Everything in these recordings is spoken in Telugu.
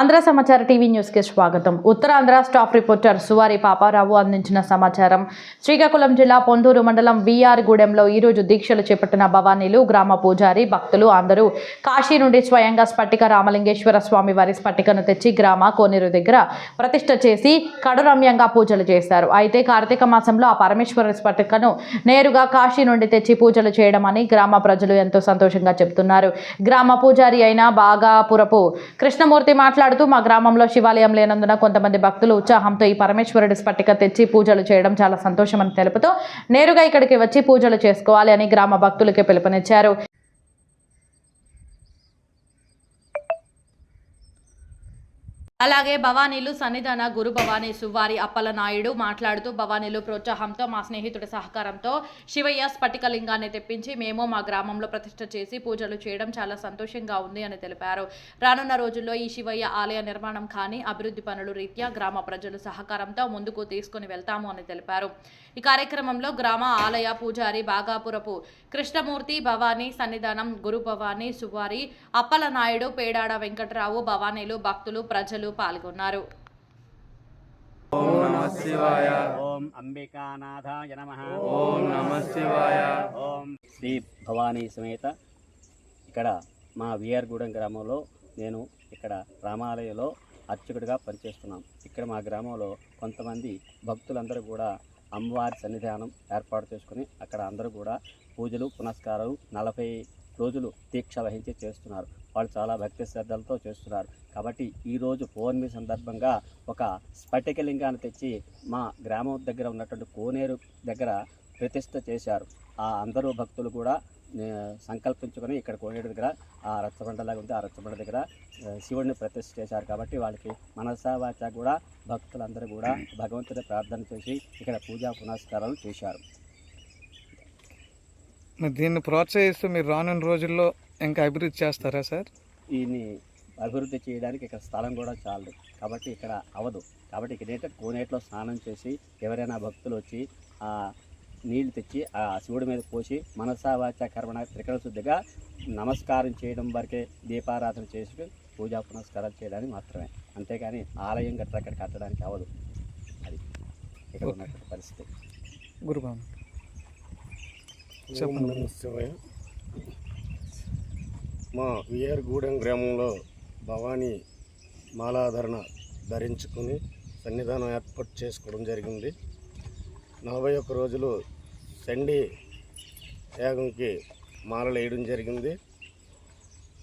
ఆంధ్ర సమాచార టీవీ న్యూస్కి స్వాగతం. ఉత్తరాంధ్ర స్టాఫ్ రిపోర్టర్ సువారి పాపారావు అందించిన సమాచారం. శ్రీకాకుళం జిల్లా పొందూరు మండలం విఆర్ గూడెంలో ఈరోజు దీక్షలు చేపట్టిన భవానీలు గ్రామ పూజారి భక్తులు అందరూ కాశీ నుండి స్వయంగా స్ఫటిక రామలింగేశ్వర స్వామి వారి స్ఫటికను తెచ్చి గ్రామ కోనేరు దగ్గర ప్రతిష్ట చేసి కడురమ్యంగా పూజలు చేశారు. అయితే కార్తీక మాసంలో ఆ పరమేశ్వర స్ఫటికను నేరుగా కాశీ నుండి తెచ్చి పూజలు చేయడం అని గ్రామ ప్రజలు ఎంతో సంతోషంగా చెబుతున్నారు గ్రామ పూజారి అయిన బాగాపురపు కృష్ణమూర్తి మాట్లాడుతూ మా గ్రామంలో శివాలయం లేనందున కొంతమంది భక్తులు ఉత్సాహంతో ఈ పరమేశ్వరుడి స్ఫటిక తెచ్చి పూజలు చేయడం చాలా సంతోషమని తెలుపుతూ నేరుగా ఇక్కడికి వచ్చి పూజలు చేసుకోవాలి అని గ్రామ భక్తులకి పిలుపునిచ్చారు. అలాగే భవానీలు సన్నిధాన గురు భవానీ సువారి అప్పలనాయుడు మాట్లాడుతూ భవానీలు ప్రోత్సాహంతో మా స్నేహితుడి సహకారంతో శివయ్య స్ఫటికలింగాన్ని తెప్పించి మేము మా గ్రామంలో ప్రతిష్ట చేసి పూజలు చేయడం చాలా సంతోషంగా ఉంది అని తెలిపారు. రానున్న రోజుల్లో ఈ శివయ్య ఆలయ నిర్మాణం కానీ అభివృద్ధి పనులు రీత్యా గ్రామ ప్రజలు సహకారంతో ముందుకు తీసుకుని వెళ్తాము అని తెలిపారు. ఈ కార్యక్రమంలో గ్రామ ఆలయ పూజారి బాగాపురపు కృష్ణమూర్తి భవానీ సన్నిధానం గురు భవానీ సువారి అప్పలనాయుడు పేడాడ వెంకట్రావు భవానీలు భక్తులు ప్రజలు పాల్గొన్నారు. ఓం నమ శివాయ. ఓం అంబికానాథాయ నమ. ఓం నమ శివాయ. ఓం శ్రీ భవానీ సమేత. ఇక్కడ మా విఆర్గూడెం గ్రామంలో నేను ఇక్కడ రామాలయంలో అర్చకుడిగా పనిచేస్తున్నాం. ఇక్కడ మా గ్రామంలో కొంతమంది భక్తులందరూ కూడా అమ్మవారి సన్నిధానం ఏర్పాటు చేసుకుని అక్కడ అందరూ కూడా పూజలు పునస్కారాలు నలభై రోజులు దీక్ష వహించి చేస్తున్నారు. వాళ్ళు చాలా భక్తి శ్రద్ధలతో చేస్తున్నారు. కాబట్టి ఈరోజు పౌర్ణమి సందర్భంగా ఒక స్ఫటికలింగాన్ని తెచ్చి మా గ్రామం దగ్గర ఉన్నటువంటి కోనేరు దగ్గర ప్రతిష్ట చేశారు. ఆ అందరూ భక్తులు కూడా సంకల్పించుకొని ఇక్కడ కోనేరు దగ్గర ఆ రచ్చబండలాగా ఉంది ఆ రచ్చబండ దగ్గర శివుడిని ప్రతిష్ఠ చేశారు. కాబట్టి వాళ్ళకి మనసావాచ కూడా భక్తులందరూ కూడా భగవంతుని ప్రార్థన చేసి ఇక్కడ పూజా పునస్కారాలు చేశారు. దీన్ని ప్రోత్సహిస్తూ మీరు రానున్న రోజుల్లో ఇంకా అభివృద్ధి చేస్తారా సార్? దీన్ని అభివృద్ధి చేయడానికి ఇక్కడ స్థలం కూడా చాలదు. కాబట్టి ఇక్కడ అవదు కాబట్టి ఇక్కడ ఏంటంటే కోనేటిలో స్నానం చేసి ఎవరైనా భక్తులు వచ్చి ఆ నీళ్ళు తెచ్చి ఆ శివుడి మీద పోసి మనసా వాచ కర్మణ త్రికరణ శుద్ధిగా నమస్కారం చేయడం వరకే దీపారాధన చేసి పూజా పునస్కారాలు చేయడానికి మాత్రమే. అంతేగాని ఆలయం గట్రా అక్కడ కట్టడానికి అవదు అది ఇక్కడ ఉన్నటువంటి పరిస్థితి. గురుబాబు ఓం చెప్పండి. నమః శివాయ మా విఆర్గూడెం గ్రామంలో భవానీ మాలాధరణ ధరించుకుని సన్నిధానం ఏర్పాటు చేసుకోవడం జరిగింది. నలభై ఒక్క రోజులు సండి యాగంకి మాలలు వేయడం జరిగింది.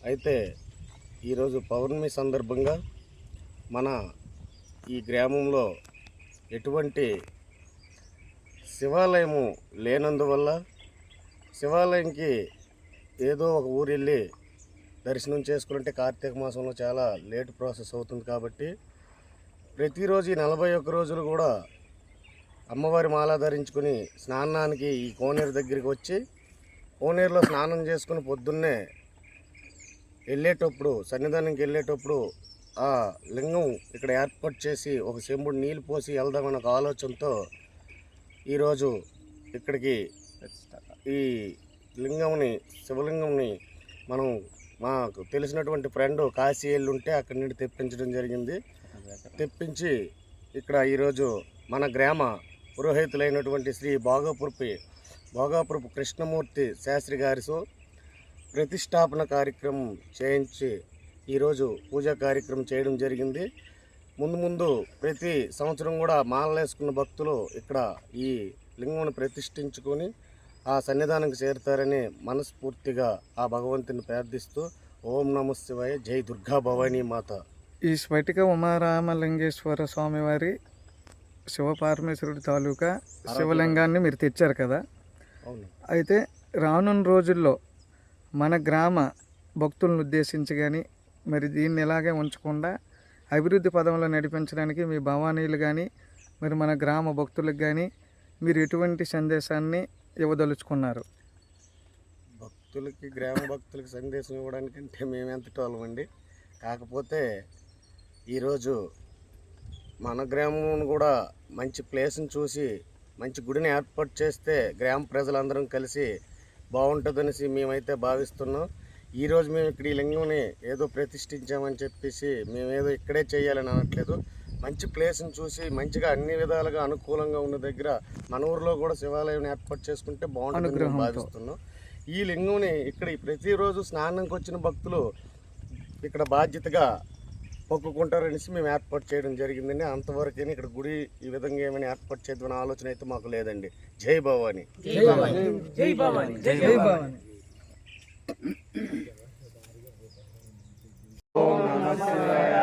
అయితే ఈరోజు పౌర్ణమి సందర్భంగా మన ఈ గ్రామంలో ఎటువంటి శివాలయము లేనందువల్ల శివాలయంకి ఏదో ఒక ఊరు వెళ్ళి దర్శనం చేసుకుంటే కార్తీక మాసంలో చాలా లేట్ ప్రాసెస్ అవుతుంది కాబట్టి ప్రతిరోజు ఈ నలభై ఒక్క రోజులు కూడా అమ్మవారి మాల ధరించుకుని స్నానానికి ఈ కోనేరు దగ్గరికి వచ్చి కోనేరులో స్నానం చేసుకుని పొద్దున్నే వెళ్ళేటప్పుడు సన్నిధానంకి వెళ్ళేటప్పుడు ఆ లింగం ఇక్కడ ఏర్పాటు చేసి ఒక చెంబుడు నీళ్ళు పోసి వెళ్దామన్న ఒక ఆలోచనతో ఈరోజు ఇక్కడికి ఈ లింగంని శివలింగంని మనం మాకు తెలిసినటువంటి ఫ్రెండ్ కాశీ వెళ్ళి ఉంటే అక్కడి నుండి తెప్పించడం జరిగింది. తెప్పించి ఇక్కడ ఈరోజు మన గ్రామ పురోహితులైనటువంటి శ్రీ భోగాపురపి భోగాపురపు కృష్ణమూర్తి శాస్త్రి గారితో ప్రతిష్టాపన కార్యక్రమం చేయించి ఈరోజు పూజా కార్యక్రమం చేయడం జరిగింది. ముందు ముందు ప్రతి సంవత్సరం కూడా మాలలేసుకున్న భక్తులు ఇక్కడ ఈ లింగంను ప్రతిష్ఠించుకొని ఆ సన్నిధానంకి చేరుతారని మనస్ఫూర్తిగా ఆ భగవంతుని ప్రార్థిస్తూ ఓం నమ శివాయ జై దుర్గా భవానీ మాత. ఈ స్ఫటిక ఉమారామలింగేశ్వర స్వామివారి శివపారమేశ్వరుడి తాలూకా శివలింగాన్ని మీరు తెచ్చారు కదా? అవును. అయితే రానున్న రోజుల్లో మన గ్రామ భక్తులను ఉద్దేశించి కానీ మరి దీన్ని ఇలాగే ఉంచకుండా అభివృద్ధి పదంలో నడిపించడానికి మీ భవానీలు కానీ మరి మన గ్రామ భక్తులకు కానీ మీరు ఎటువంటి సందేశాన్ని ఇవ్వదలుచుకున్నారు. భక్తులకి గ్రామ భక్తులకి సందేశం ఇవ్వడానికంటే మేము ఎంత టోలమండి. కాకపోతే ఈరోజు మన గ్రామం కూడా మంచి ప్లేస్ని చూసి మంచి గుడిని ఏర్పాటు చేస్తే గ్రామ ప్రజలందరం కలిసి బాగుంటుందనేసి మేమైతే భావిస్తున్నాం. ఈరోజు మేము ఇక్కడ ఈ లింగంని ఏదో ప్రతిష్ఠించామని చెప్పేసి మేమేదో ఇక్కడే చేయాలని అనట్లేదు. మంచి ప్లేస్ని చూసి మంచిగా అన్ని విధాలుగా అనుకూలంగా ఉన్న దగ్గర మన ఊర్లో కూడా శివాలయం ఏర్పాటు చేసుకుంటే బాగుంటుందని అనుగ్రహంతో. భావిస్తున్నాం. ఈ లింగంని ఇక్కడ ఈ ప్రతిరోజు స్నానంకి వచ్చిన భక్తులు ఇక్కడ బాధ్యతగా మొక్కుకుంటారనేసి మేము ఏర్పాటు చేయడం జరిగిందండి. అంతవరకే ఇక్కడ గుడి ఈ విధంగా ఏమైనా ఏర్పాటు చేద్దామనే ఆలోచన అయితే మాకు లేదండి. జై భవాని. జై భవాని. ఓం నమ శివాయ.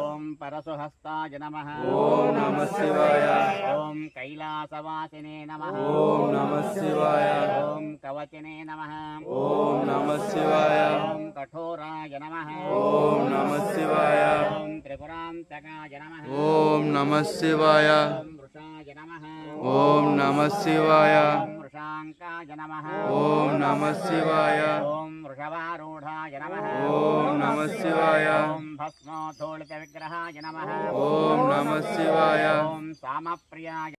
ఓం పరశుహస్తాయ నమ ఓం నమ శివాయ ఓం కైలాసవాసినే నమ ఓం నమ శివాయ ఓం కవచనే నమ ఓం నమ శివాయ ఓం కఠోరాయ నమ ఓం నమ శివాయ ఓం త్రిపురాంతకాయ నమ ఓం నమ శివాయ ఓం వృషాయ నమ ఓం నమ శివాయ ఓం వృషాంకాయ నమ ఓం నమ శివాయ ఓం వృషభారూఢాయ నమ ఓం నమ శివాయ ఓం భస్మోధూళిత విగ్రహాయ నమ ఓం నమ శివాయ ఓం సామప్రియాయ